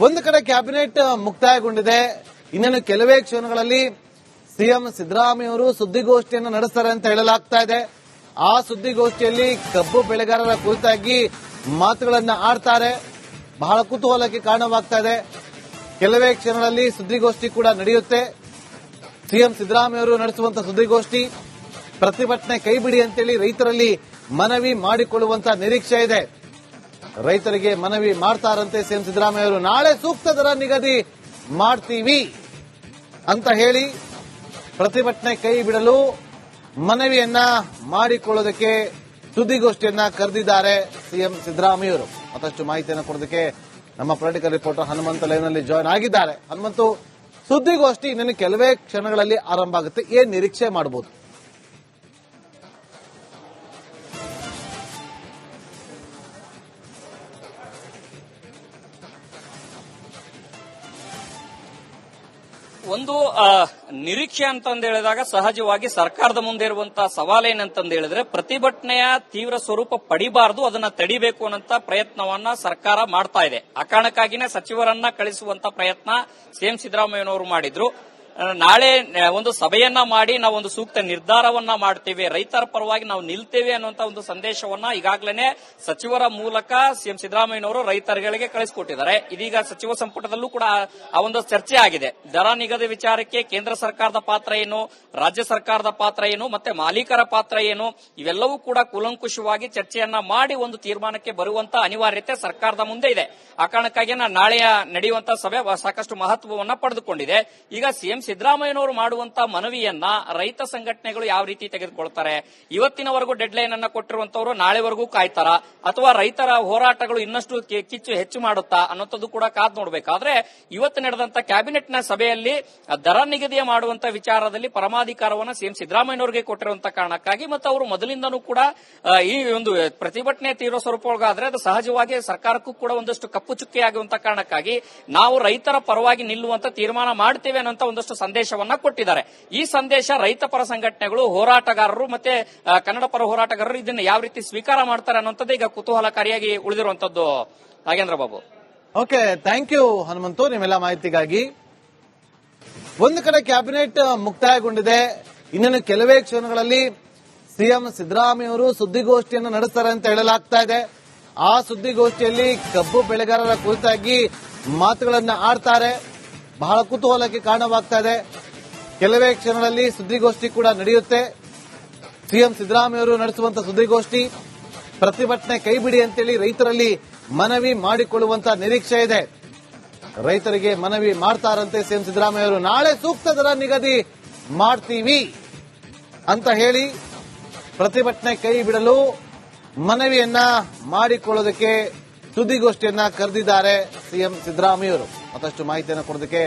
ಒಂದು ಕಡೆ ಕ್ಯಾಬಿನೆಟ್ ಮುಕ್ತಾಯಗೊಂಡಿದೆ. ಇನ್ನೇನು ಕೆಲವೇ ಕ್ಷಣಗಳಲ್ಲಿ ಸಿಎಂ ಸಿದ್ದರಾಮಯ್ಯ ಅವರು ಸುದ್ದಿಗೋಷ್ಠಿಯನ್ನು ನಡೆಸ್ತಾರೆ ಅಂತ ಹೇಳಲಾಗ್ತಾ ಇದೆ. ಆ ಸುದ್ದಿಗೋಷ್ಠಿಯಲ್ಲಿ ಕಬ್ಬು ಬೆಳೆಗಾರರ ಕುರಿತಾಗಿ ಮಾತುಗಳನ್ನು ಆಡ್ತಾರೆ. ಬಹಳ ಕುತೂಹಲಕ್ಕೆ ಕಾರಣವಾಗ್ತಾ ಇದೆ. ಕೆಲವೇ ಕ್ಷಣಗಳಲ್ಲಿ ಸುದ್ದಿಗೋಷ್ಠಿ ಕೂಡ ನಡೆಯುತ್ತೆ. ಸಿಎಂ ಸಿದ್ದರಾಮಯ್ಯ ಅವರು ನಡೆಸುವಂತಹ ಸುದ್ದಿಗೋಷ್ಠಿ ಪ್ರತಿಭಟನೆ ಕೈಬಿಡಿ ಅಂತೇಳಿ ರೈತರಲ್ಲಿ ಮನವಿ ಮಾಡಿಕೊಳ್ಳುವಂತಹ ನಿರೀಕ್ಷೆ ಇದೆ. ರೈತರಿಗೆ ಮನವಿ ಮಾಡ್ತಾರಂತೆ ಸಿಎಂ ಸಿದ್ದರಾಮಯ್ಯ ಅವರು. ನಾಳೆ ಸೂಕ್ತ ದರ ನಿಗದಿ ಮಾಡ್ತೀವಿ ಅಂತ ಹೇಳಿ ಪ್ರತಿಭಟನೆ ಕೈ ಬಿಡಲು ಮನವಿಯನ್ನ ಮಾಡಿಕೊಳ್ಳೋದಕ್ಕೆ ಸುದ್ದಿಗೋಷ್ಠಿಯನ್ನ ಕರೆದಿದ್ದಾರೆ ಸಿಎಂ ಸಿದ್ದರಾಮಯ್ಯವರು ಮತ್ತಷ್ಟು ಮಾಹಿತಿಯನ್ನು ಕೊಡೋದಕ್ಕೆ ನಮ್ಮ ಪೊಲಿಟಿಕಲ್ ರಿಪೋರ್ಟರ್ ಹನುಮಂತ ಲೈನಲ್ಲಿ ಜಾಯ್ನ್ ಆಗಿದ್ದಾರೆ. ಹನುಮಂತು, ಸುದ್ದಿಗೋಷ್ಠಿ ಇನ್ನೇನು ಕೆಲವೇ ಕ್ಷಣಗಳಲ್ಲಿ ಆರಂಭ ಆಗುತ್ತೆ. ಏನ್ ನಿರೀಕ್ಷೆ ಮಾಡಬಹುದು ಒಂದು ನಿರೀಕ್ಷೆ ಅಂತಂದು ಹೇಳಿದಾಗ ಸಹಜವಾಗಿ ಸರ್ಕಾರದ ಮುಂದೆ ಇರುವಂತಹ ಸವಾಲೇನಂತಂದು ಹೇಳಿದ್ರೆ ಪ್ರತಿಭಟನೆಯ ತೀವ್ರ ಸ್ವರೂಪ ಪಡಿಬಾರದು, ಅದನ್ನ ತಡಿಬೇಕು ಅನ್ನಂತ ಪ್ರಯತ್ನವನ್ನ ಸರ್ಕಾರ ಮಾಡ್ತಾ ಇದೆ. ಆ ಕಾರಣಕ್ಕಾಗಿನೇ ಸಚಿವರನ್ನ ಕಳಿಸುವಂತ ಪ್ರಯತ್ನ ಸಿಎಂ ಸಿದ್ದರಾಮಯ್ಯನವರು ಮಾಡಿದ್ರು. ನಾಳೆ ಒಂದು ಸಭೆಯನ್ನ ಮಾಡಿ ನಾವು ಒಂದು ಸೂಕ್ತ ನಿರ್ಧಾರವನ್ನ ಮಾಡ್ತೇವೆ. ರೈತರ ಪರವಾಗಿ ನಾವು ನಿಲ್ತೇವೆ ಅನ್ನುವಂತ ಒಂದು ಸಂದೇಶವನ್ನ ಈಗಾಗಲೇ ಸಚಿವರ ಮೂಲಕ ಸಿಎಂ ಸಿದ್ದರಾಮಯ್ಯನವರು ರೈತರುಗಳಿಗೆ ಕಳಿಸಿಕೊಟ್ಟಿದ್ದಾರೆ. ಇದೀಗ ಸಚಿವ ಸಂಪುಟದಲ್ಲೂ ಕೂಡ ಆ- ಒಂದು ಚರ್ಚೆ ಆಗಿದೆ. ದರ ನಿಗದಿ ವಿಚಾರಕ್ಕೆ ಕೇಂದ್ರ ಸರ್ಕಾರದ ಪಾತ್ರ ಏನು, ರಾಜ್ಯ ಸರ್ಕಾರದ ಪಾತ್ರ ಏನು, ಮತ್ತೆ ಮಾಲೀಕರ ಪಾತ್ರ ಏನು, ಇವೆಲ್ಲವೂ ಕೂಡ ಕೂಲಂಕುಷವಾಗಿ ಚರ್ಚೆಯನ್ನ ಮಾಡಿ ಒಂದು ತೀರ್ಮಾನಕ್ಕೆ ಬರುವಂತ ಅನಿವಾರ್ಯತೆ ಸರ್ಕಾರದ ಮುಂದೆ ಇದೆ. ಆ ಕಾರಣಕ್ಕಾಗಿ ನಾಳೆಯ ನಡೆಯುವಂತ ಸಭೆ ಸಾಕಷ್ಟು ಮಹತ್ವವನ್ನ ಪಡೆದುಕೊಂಡಿದೆ. ಈಗ ಸಿಎಂ ಸಿದ್ದರಾಮಯ್ಯನವರು ಮಾಡುವಂತ ಮನವಿಯನ್ನ ರೈತ ಸಂಘಟನೆಗಳು ಯಾವ ರೀತಿ ತೆಗೆದುಕೊಳ್ತಾರೆ? ಇವತ್ತಿನವರೆಗೂ ಡೆಡ್ ಲೈನ್ ಅನ್ನ ಕೊಟ್ಟಿರುವಂತವರು ನಾಳೆವರೆಗೂ ಕಾಯ್ತಾರ? ಅಥವಾ ರೈತರ ಹೋರಾಟಗಳು ಇನ್ನಷ್ಟು ಕಿಚ್ಚು ಹೆಚ್ಚು ಮಾಡುತ್ತಾ? ಅನ್ನೋದು ಕೂಡ ಕಾದ್ ನೋಡ್ಬೇಕಾದ್ರೆ ಇವತ್ತು ನಡೆದಂತ ಕ್ಯಾಬಿನೆಟ್ನ ಸಭೆಯಲ್ಲಿ ದರ ನಿಗದಿಯ ಮಾಡುವಂತ ವಿಚಾರದಲ್ಲಿ ಪರಮಾಧಿಕಾರವನ್ನು ಸಿಎಂ ಸಿದ್ದರಾಮಯ್ಯನವರಿಗೆ ಕೊಟ್ಟಿರುವಂತ ಕಾರಣಕ್ಕಾಗಿ ಮತ್ತು ಅವರು ಮೊದಲಿಂದನೂ ಕೂಡ ಈ ಒಂದು ಪ್ರತಿಭಟನೆ ತೀವ್ರ ಸ್ವರೂಪವಾದ್ರೆ ಅದು ಸಹಜವಾಗಿ ಸರ್ಕಾರಕ್ಕೂ ಕೂಡ ಒಂದಷ್ಟು ಕಪ್ಪು ಚುಕ್ಕೆ ಆಗುವಂತ ಕಾರಣಕ್ಕಾಗಿ ನಾವು ರೈತರ ಪರವಾಗಿ ನಿಲ್ಲುವಂತ ತೀರ್ಮಾನ ಮಾಡ್ತೇವೆ ಅನ್ನೋ ಒಂದಷ್ಟು ಸಂದೇಶವನ್ನ ಕೊಟ್ಟಿದ್ದಾರೆ. ಈ ಸಂದೇಶ ರೈತ ಪರ ಸಂಘಟನೆಗಳು, ಹೋರಾಟಗಾರರು ಮತ್ತೆ ಕನ್ನಡ ಪರ ಹೋರಾಟಗಾರರು ಇದನ್ನ ಯಾವ ರೀತಿ ಸ್ವೀಕಾರ ಮಾಡ್ತಾರೆ ಅನ್ನುವಂಥದ್ದು ಈಗ ಕುತೂಹಲಕಾರಿಯಾಗಿ ಉಳಿದಿರುವಂತದ್ದು Nagendra Babu. Okay thank you Hanumanthu, ನಿಮ್ಮೆಲ್ಲ ಮಾಹಿತಿಗಾಗಿ. ಒಂದು ಕಡೆ ಕ್ಯಾಬಿನೆಟ್ ಮುಕ್ತಾಯಗೊಂಡಿದೆ. ಇನ್ನೇನು ಕೆಲವೇ ಕ್ಷಣಗಳಲ್ಲಿ ಸಿಎಂ ಸಿದ್ದರಾಮಯ್ಯ ಅವರು ಸುದ್ದಿಗೋಷ್ಠಿಯನ್ನು ನಡೆಸ್ತಾರೆ ಅಂತ ಹೇಳಲಾಗ್ತಾ ಇದೆ. ಆ ಸುದ್ದಿಗೋಷ್ಠಿಯಲ್ಲಿ ಕಬ್ಬು ಬೆಳೆಗಾರರ ಕುರಿತಾಗಿ ಮಾತುಗಳನ್ನು ಆಡ್ತಾರೆ. ಬಹಳ ಕುತೂಹಲಕ್ಕೆ ಕಾರಣವಾಗ್ತಾ ಇದೆ. ಕೆಲವೇ ಕ್ಷಣಗಳಲ್ಲಿ ಸುದ್ದಿಗೋಷ್ಠಿ ಕೂಡ ನಡೆಯುತ್ತೆ. ಸಿಎಂ ಸಿದ್ದರಾಮಯ್ಯ ಅವರು ನಡೆಸುವಂತಹ ಸುದ್ದಿಗೋಷ್ಠಿ ಪ್ರತಿಭಟನೆ ಕೈಬಿಡಿ ಅಂತೇಳಿ ರೈತರಲ್ಲಿ ಮನವಿ ಮಾಡಿಕೊಳ್ಳುವಂತಹ ನಿರೀಕ್ಷೆ ಇದೆ. ರೈತರಿಗೆ ಮನವಿ ಮಾಡ್ತಾರಂತೆ ಸಿಎಂ ಸಿದ್ದರಾಮಯ್ಯ ಅವರು. ನಾಳೆ ಸೂಕ್ತ ದರ ನಿಗದಿ ಮಾಡ್ತೀವಿ ಅಂತ ಹೇಳಿ ಪ್ರತಿಭಟನೆ ಕೈ ಬಿಡಲು ಮನವಿಯನ್ನ ಮಾಡಿಕೊಳ್ಳೋದಕ್ಕೆ ಸುದ್ದಿಗೋಷ್ಠಿಯನ್ನ ಕರೆದಿದ್ದಾರೆ ಸಿಎಂ ಸಿದ್ದರಾಮಯ್ಯವರು ಮತ್ತಷ್ಟು ಮಾಹಿತಿಯನ್ನು ಕೊಡೋದಕ್ಕೆ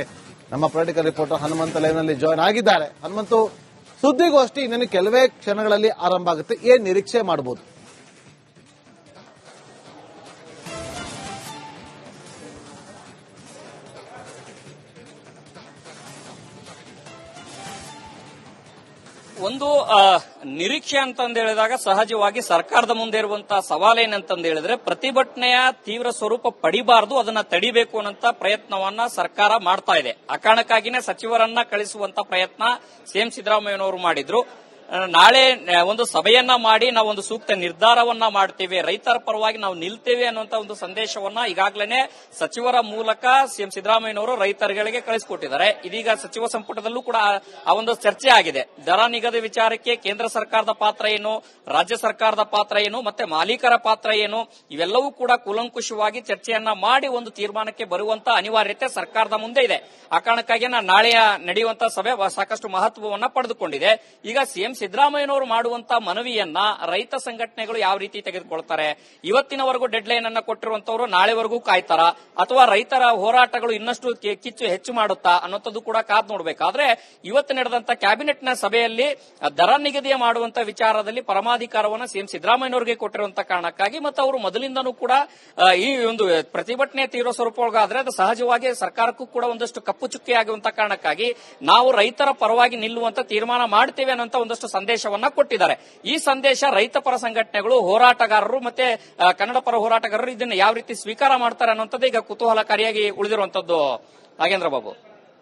ನಮ್ಮ ಪೊಲಿಟಿಕಲ್ ರಿಪೋರ್ಟರ್ ಹನುಮಂತ ಲೈನ್ನಲ್ಲಿ ಜಾಯ್ನ್ ಆಗಿದ್ದಾರೆ. ಹನುಮಂತು, ಸುದ್ದಿಗೋಷ್ಠಿ ಇನ್ನೇನು ಕೆಲವೇ ಕ್ಷಣಗಳಲ್ಲಿ ಆರಂಭ ಆಗುತ್ತೆ. ಏನ್ ನಿರೀಕ್ಷೆ ಮಾಡಬಹುದು ಒಂದು ನಿರೀಕ್ಷೆ ಅಂತಂದು ಹೇಳಿದಾಗ ಸಹಜವಾಗಿ ಸರ್ಕಾರದ ಮುಂದೆ ಇರುವಂತಹ ಸವಾಲೇನಂತಂದು ಹೇಳಿದ್ರೆ ಪ್ರತಿಭಟನೆಯ ತೀವ್ರ ಸ್ವರೂಪ ಪಡಿಬಾರದು, ಅದನ್ನ ತಡಿಬೇಕು ಅನ್ನಂತ ಪ್ರಯತ್ನವನ್ನ ಸರ್ಕಾರ ಮಾಡ್ತಾ ಇದೆ. ಆ ಕಾರಣಕ್ಕಾಗಿನೇ ಸಚಿವರನ್ನ ಕಳಿಸುವಂತ ಪ್ರಯತ್ನ ಸಿಎಂ ಸಿದ್ದರಾಮಯ್ಯನವರು ಮಾಡಿದ್ರು. ನಾಳೆ ಒಂದು ಸಭೆಯನ್ನ ಮಾಡಿ ನಾವು ಒಂದು ಸೂಕ್ತ ನಿರ್ಧಾರವನ್ನ ಮಾಡ್ತೇವೆ. ರೈತರ ಪರವಾಗಿ ನಾವು ನಿಲ್ತೇವೆ ಅನ್ನುವಂತ ಒಂದು ಸಂದೇಶವನ್ನ ಈಗಾಗಲೇ ಸಚಿವರ ಮೂಲಕ ಸಿಎಂ ಸಿದ್ದರಾಮಯ್ಯನವರು ರೈತರುಗಳಿಗೆ ಕಳಿಸಿಕೊಟ್ಟಿದ್ದಾರೆ. ಇದೀಗ ಸಚಿವ ಸಂಪುಟದಲ್ಲೂ ಕೂಡ ಆ- ಒಂದು ಚರ್ಚೆ ಆಗಿದೆ. ದರ ನಿಗದಿ ವಿಚಾರಕ್ಕೆ ಕೇಂದ್ರ ಸರ್ಕಾರದ ಪಾತ್ರ ಏನು, ರಾಜ್ಯ ಸರ್ಕಾರದ ಪಾತ್ರ ಏನು, ಮತ್ತೆ ಮಾಲೀಕರ ಪಾತ್ರ ಏನು, ಇವೆಲ್ಲವೂ ಕೂಡ ಕೂಲಂಕುಷವಾಗಿ ಚರ್ಚೆಯನ್ನ ಮಾಡಿ ಒಂದು ತೀರ್ಮಾನಕ್ಕೆ ಬರುವಂತ ಅನಿವಾರ್ಯತೆ ಸರ್ಕಾರದ ಮುಂದೆ ಇದೆ. ಆ ಕಾರಣಕ್ಕಾಗಿ ನಾಳೆಯ ನಡೆಯುವಂತಹ ಸಭೆ ಸಾಕಷ್ಟು ಮಹತ್ವವನ್ನ ಪಡೆದುಕೊಂಡಿದೆ. ಈಗ ಸಿಎಂ ಸಿದ್ದರಾಮಯ್ಯನವರು ಮಾಡುವಂತ ಮನವಿಯನ್ನ ರೈತ ಸಂಘಟನೆಗಳು ಯಾವ ರೀತಿ ತೆಗೆದುಕೊಳ್ತಾರೆ? ಇವತ್ತಿನವರೆಗೂ ಡೆಡ್ ಲೈನ್ ಅನ್ನ ಕೊಟ್ಟಿರುವಂತವರು ನಾಳೆವರೆಗೂ ಕಾಯ್ತಾರ? ಅಥವಾ ರೈತರ ಹೋರಾಟಗಳು ಇನ್ನಷ್ಟು ಕಿಚ್ಚು ಹೆಚ್ಚು ಮಾಡುತ್ತಾ? ಅನ್ನೋದು ಕೂಡ ಕಾದ್ ನೋಡ್ಬೇಕಾದ್ರೆ ಇವತ್ತು ನಡೆದಂತ ಕ್ಯಾಬಿನೆಟ್ ಸಭೆಯಲ್ಲಿ ದರ ನಿಗದಿಯ ಮಾಡುವಂತ ವಿಚಾರದಲ್ಲಿ ಪರಮಾಧಿಕಾರವನ್ನ ಸಿಎಂ ಸಿದ್ದರಾಮಯ್ಯನವರಿಗೆ ಕೊಟ್ಟಿರುವಂತ ಕಾರಣಕ್ಕಾಗಿ ಮತ್ತು ಅವರು ಮೊದಲಿಂದನೂ ಕೂಡ ಈ ಒಂದು ಪ್ರತಿಭಟನೆ ತೀವ್ರ ಸ್ವರೂಪವಾದ್ರೆ ಅದು ಸಹಜವಾಗಿ ಸರ್ಕಾರಕ್ಕೂ ಕೂಡ ಒಂದಷ್ಟು ಕಪ್ಪು ಚುಕ್ಕೆ ಆಗುವಂತ ಕಾರಣಕ್ಕಾಗಿ ನಾವು ರೈತರ ಪರವಾಗಿ ನಿಲ್ಲುವಂತ ತೀರ್ಮಾನ ಮಾಡ್ತೇವೆ ಅನ್ನುವಂತ ಒಂದಷ್ಟು ಸಂದೇಶವನ್ನ ಕೊಟ್ಟಿದ್ದಾರೆ. ಈ ಸಂದೇಶ ರೈತ ಪರ ಸಂಘಟನೆಗಳು, ಹೋರಾಟಗಾರರು ಮತ್ತೆ ಕನ್ನಡ ಪರ ಹೋರಾಟಗಾರರು ಇದನ್ನ ಯಾವ ರೀತಿ ಸ್ವೀಕಾರ ಮಾಡ್ತಾರೆ ಅನ್ನುವಂಥದ್ದು ಈಗ ಕುತೂಹಲಕಾರಿಯಾಗಿ ಉಳಿದಿರುವಂತದ್ದು Nagendra Babu.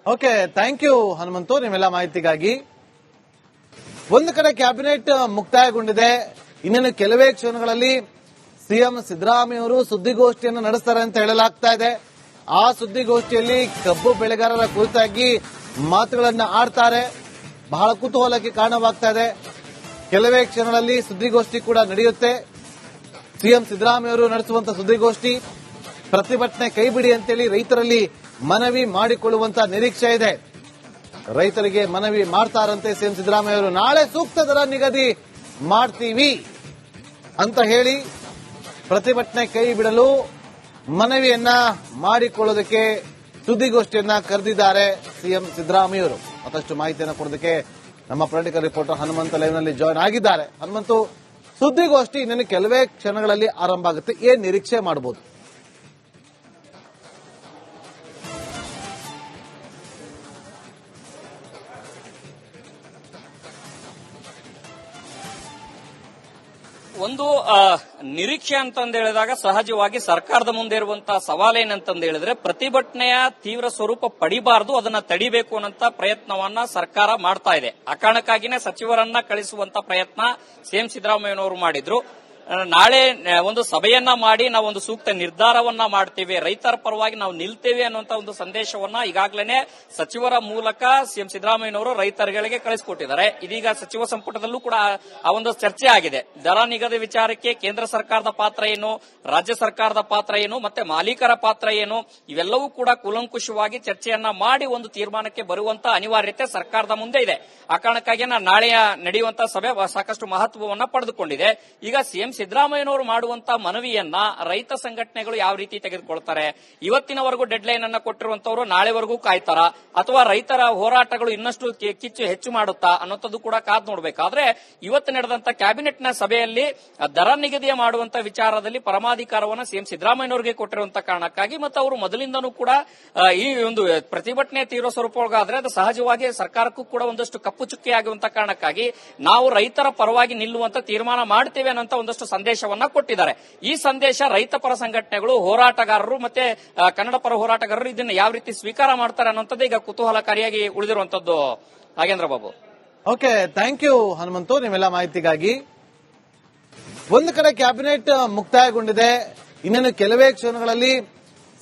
Okay thank you Hanumanthu, ನಿಮ್ಮೆಲ್ಲ ಮಾಹಿತಿಗಾಗಿ. ಒಂದು ಕಡೆ ಕ್ಯಾಬಿನೆಟ್ ಮುಕ್ತಾಯಗೊಂಡಿದೆ. ಇನ್ನೇನು ಕೆಲವೇ ಕ್ಷಣಗಳಲ್ಲಿ ಸಿಎಂ ಸಿದ್ದರಾಮಯ್ಯ ಅವರು ಸುದ್ದಿಗೋಷ್ಠಿಯನ್ನು ನಡೆಸ್ತಾರೆ ಅಂತ ಹೇಳಲಾಗ್ತಾ ಇದೆ. ಆ ಸುದ್ದಿಗೋಷ್ಠಿಯಲ್ಲಿ ಕಬ್ಬು ಬೆಳೆಗಾರರ ಕುರಿತಾಗಿ ಮಾತುಗಳನ್ನು ಆಡ್ತಾರೆ. ಬಹಳ ಕುತೂಹಲಕ್ಕೆ ಕಾರಣವಾಗ್ತಾ ಇದೆ. ಕೆಲವೇ ಕ್ಷಣಗಳಲ್ಲಿ ಸುದ್ದಿಗೋಷ್ಠಿ ಕೂಡ ನಡೆಯುತ್ತೆ. ಸಿಎಂ ಸಿದ್ದರಾಮಯ್ಯ ಅವರು ನಡೆಸುವಂತಹ ಸುದ್ದಿಗೋಷ್ಠಿ ಪ್ರತಿಭಟನೆ ಕೈಬಿಡಿ ಅಂತೇಳಿ ರೈತರಲ್ಲಿ ಮನವಿ ಮಾಡಿಕೊಳ್ಳುವಂತಹ ನಿರೀಕ್ಷೆ ಇದೆ. ರೈತರಿಗೆ ಮನವಿ ಮಾಡ್ತಾರಂತೆ ಸಿಎಂ ಸಿದ್ದರಾಮಯ್ಯ ಅವರು. ನಾಳೆ ಸೂಕ್ತ ದರ ನಿಗದಿ ಮಾಡ್ತೀವಿ ಅಂತ ಹೇಳಿ ಪ್ರತಿಭಟನೆ ಕೈ ಬಿಡಲು ಮನವಿಯನ್ನ ಮಾಡಿಕೊಳ್ಳೋದಕ್ಕೆ ಸುದ್ದಿಗೋಷ್ಠಿಯನ್ನ ಕರೆದಿದ್ದಾರೆ ಸಿಎಂ ಸಿದ್ದರಾಮಯ್ಯ ಅವರು. ಮತ್ತಷ್ಟು ಮಾಹಿತಿಯನ್ನು ಕೊಡೋದಕ್ಕೆ ನಮ್ಮ ಪೊಲಿಟಿಕಲ್ ರಿಪೋರ್ಟರ್ ಹನುಮಂತ ಲೈವ್ನಲ್ಲಿ ಜಾಯ್ನ್ ಆಗಿದ್ದಾರೆ. ಹನುಮಂತು ಸುದ್ದಿಗೋಷ್ಠಿ ಇನ್ನೇನು ಕೆಲವೇ ಕ್ಷಣಗಳಲ್ಲಿ ಆರಂಭ ಆಗುತ್ತೆ. ಏನ್ ನಿರೀಕ್ಷೆ ಮಾಡಬಹುದು ಒಂದು ನಿರೀಕ್ಷೆ ಅಂತಂದು ಹೇಳಿದಾಗ ಸಹಜವಾಗಿ ಸರ್ಕಾರದ ಮುಂದೆ ಇರುವಂತಹ ಸವಾಲೇನಂತಂದು ಹೇಳಿದ್ರೆ ಪ್ರತಿಭಟನೆಯ ತೀವ್ರ ಸ್ವರೂಪ ಪಡಿಬಾರದು, ಅದನ್ನ ತಡಿಬೇಕು ಅನ್ನಂತ ಪ್ರಯತ್ನವನ್ನ ಸರ್ಕಾರ ಮಾಡ್ತಾ ಇದೆ. ಆ ಕಾರಣಕ್ಕಾಗಿನೇ ಸಚಿವರನ್ನ ಕಳಿಸುವಂತ ಪ್ರಯತ್ನ ಸಿಎಂ ಸಿದ್ದರಾಮಯ್ಯನವರು ಮಾಡಿದ್ರು. ನಾಳೆ ಒಂದು ಸಭೆಯನ್ನ ಮಾಡಿ ನಾವು ಒಂದು ಸೂಕ್ತ ನಿರ್ಧಾರವನ್ನ ಮಾಡ್ತೇವೆ. ರೈತರ ಪರವಾಗಿ ನಾವು ನಿಲ್ತೇವೆ ಅನ್ನುವಂತ ಒಂದು ಸಂದೇಶವನ್ನ ಈಗಾಗಲೇ ಸಚಿವರ ಮೂಲಕ ಸಿಎಂ ಸಿದ್ದರಾಮಯ್ಯನವರು ರೈತರುಗಳಿಗೆ ಕಳಿಸಿಕೊಟ್ಟಿದ್ದಾರೆ. ಇದೀಗ ಸಚಿವ ಸಂಪುಟದಲ್ಲೂ ಕೂಡ ಆ- ಒಂದು ಚರ್ಚೆ ಆಗಿದೆ. ದರ ನಿಗದಿ ವಿಚಾರಕ್ಕೆ ಕೇಂದ್ರ ಸರ್ಕಾರದ ಪಾತ್ರ ಏನು, ರಾಜ್ಯ ಸರ್ಕಾರದ ಪಾತ್ರ ಏನು, ಮತ್ತೆ ಮಾಲೀಕರ ಪಾತ್ರ ಏನು, ಇವೆಲ್ಲವೂ ಕೂಡ ಕೂಲಂಕುಷವಾಗಿ ಚರ್ಚೆಯನ್ನ ಮಾಡಿ ಒಂದು ತೀರ್ಮಾನಕ್ಕೆ ಬರುವಂತ ಅನಿವಾರ್ಯತೆ ಸರ್ಕಾರದ ಮುಂದೆ ಇದೆ. ಆ ಕಾರಣಕ್ಕಾಗಿ ನಾಳೆಯ ನಡೆಯುವಂತಹ ಸಭೆ ಸಾಕಷ್ಟು ಮಹತ್ವವನ್ನು ಪಡೆದುಕೊಂಡಿದೆ. ಈಗ ಸಿಎಂ ಸಿದ್ದರಾಮಯ್ಯನವರು ಮಾಡುವಂತ ಮನವಿಯನ್ನ ರೈತ ಸಂಘಟನೆಗಳು ಯಾವ ರೀತಿ ತೆಗೆದುಕೊಳ್ತಾರೆ? ಇವತ್ತಿನವರೆಗೂ ಡೆಡ್ ಲೈನ್ ಅನ್ನ ಕೊಟ್ಟಿರುವಂತವರು ನಾಳೆವರೆಗೂ ಕಾಯ್ತಾರ? ಅಥವಾ ರೈತರ ಹೋರಾಟಗಳು ಇನ್ನಷ್ಟು ಕಿಚ್ಚು ಹೆಚ್ಚು ಮಾಡುತ್ತಾ? ಅನ್ನೋದು ಕೂಡ ಕಾದ್ ನೋಡ್ಬೇಕಾದ್ರೆ ಇವತ್ತು ನಡೆದಂತ ಕ್ಯಾಬಿನೆಟ್ನ ಸಭೆಯಲ್ಲಿ ದರ ನಿಗದಿಯ ಮಾಡುವಂತ ವಿಚಾರದಲ್ಲಿ ಪರಮಾಧಿಕಾರವನ್ನು ಸಿಎಂ ಸಿದ್ದರಾಮಯ್ಯನವರಿಗೆ ಕೊಟ್ಟಿರುವಂತ ಕಾರಣಕ್ಕಾಗಿ ಮತ್ತು ಅವರು ಮೊದಲಿಂದನೂ ಕೂಡ ಈ ಒಂದು ಪ್ರತಿಭಟನೆ ತೀವ್ರ ಸ್ವರೂಪವಾದ್ರೆ ಅದು ಸಹಜವಾಗಿ ಸರ್ಕಾರಕ್ಕೂ ಕೂಡ ಒಂದಷ್ಟು ಕಪ್ಪು ಚುಕ್ಕೆ ಆಗುವಂತ ಕಾರಣಕ್ಕಾಗಿ ನಾವು ರೈತರ ಪರವಾಗಿ ನಿಲ್ಲುವಂತ ತೀರ್ಮಾನ ಮಾಡ್ತೇವೆ ಅನ್ನೋ ಒಂದಷ್ಟು ಸಂದೇಶವನ್ನ ಕೊಟ್ಟಿದ್ದಾರೆ. ಈ ಸಂದೇಶ ರೈತ ಪರ ಸಂಘಟನೆಗಳು, ಹೋರಾಟಗಾರರು ಮತ್ತೆ ಕನ್ನಡ ಪರ ಹೋರಾಟಗಾರರು ಇದನ್ನ ಯಾವ ರೀತಿ ಸ್ವೀಕಾರ ಮಾಡ್ತಾರೆ ಅನ್ನೋಂಥದ್ದು ಈಗ ಕುತೂಹಲಕಾರಿಯಾಗಿ ಉಳಿದಿರುವಂತದ್ದು Nagendra Babu. Okay thank you Hanumanthu ನಿಮ್ಮೆಲ್ಲ ಮಾಹಿತಿಗಾಗಿ. ಒಂದು ಕಡೆ ಕ್ಯಾಬಿನೆಟ್ ಮುಕ್ತಾಯಗೊಂಡಿದೆ. ಇನ್ನೇನು ಕೆಲವೇ ಕ್ಷಣಗಳಲ್ಲಿ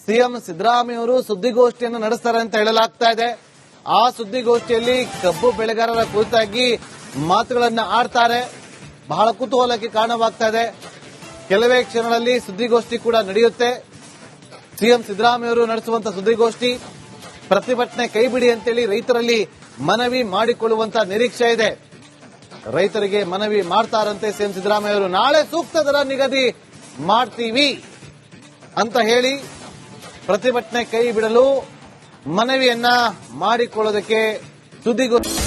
ಸಿಎಂ ಸಿದ್ದರಾಮಯ್ಯ ಅವರು ಸುದ್ದಿಗೋಷ್ಠಿಯನ್ನು ನಡೆಸ್ತಾರೆ ಅಂತ ಹೇಳಲಾಗ್ತಾ ಇದೆ. ಆ ಸುದ್ದಿಗೋಷ್ಠಿಯಲ್ಲಿ ಕಬ್ಬು ಬೆಳೆಗಾರರ ಕುರಿತಾಗಿ ಮಾತುಗಳನ್ನು ಆಡ್ತಾರೆ. ಬಹಳ ಕುತೂಹಲಕ್ಕೆ ಕಾರಣವಾಗ್ತಾ ಇದೆ. ಕೆಲವೇ ಕ್ಷಣಗಳಲ್ಲಿ ಸುದ್ದಿಗೋಷ್ಠಿ ಕೂಡ ನಡೆಯುತ್ತೆ. ಸಿಎಂ ಸಿದ್ದರಾಮಯ್ಯ ಅವರು ನಡೆಸುವಂತ ಸುದ್ದಿಗೋಷ್ಠಿ ಪ್ರತಿಭಟನೆ ಕೈಬಿಡಿ ಅಂತೇಳಿ ರೈತರಲ್ಲಿ ಮನವಿ ಮಾಡಿಕೊಳ್ಳುವಂತ ನಿರೀಕ್ಷೆ ಇದೆ. ರೈತರಿಗೆ ಮನವಿ ಮಾಡ್ತಾರಂತೆ ಸಿಎಂ ಸಿದ್ದರಾಮಯ್ಯ ಅವರು. ನಾಳೆ ಸೂಕ್ತ ದರ ನಿಗದಿ ಮಾಡ್ತೀವಿ ಅಂತ ಹೇಳಿ ಪ್ರತಿಭಟನೆ ಕೈ ಬಿಡಲು ಮನವಿಯನ್ನ ಮಾಡಿಕೊಳ್ಳೋದಕ್ಕೆ ಸುದ್ದಿಗೋಷ್ಠಿ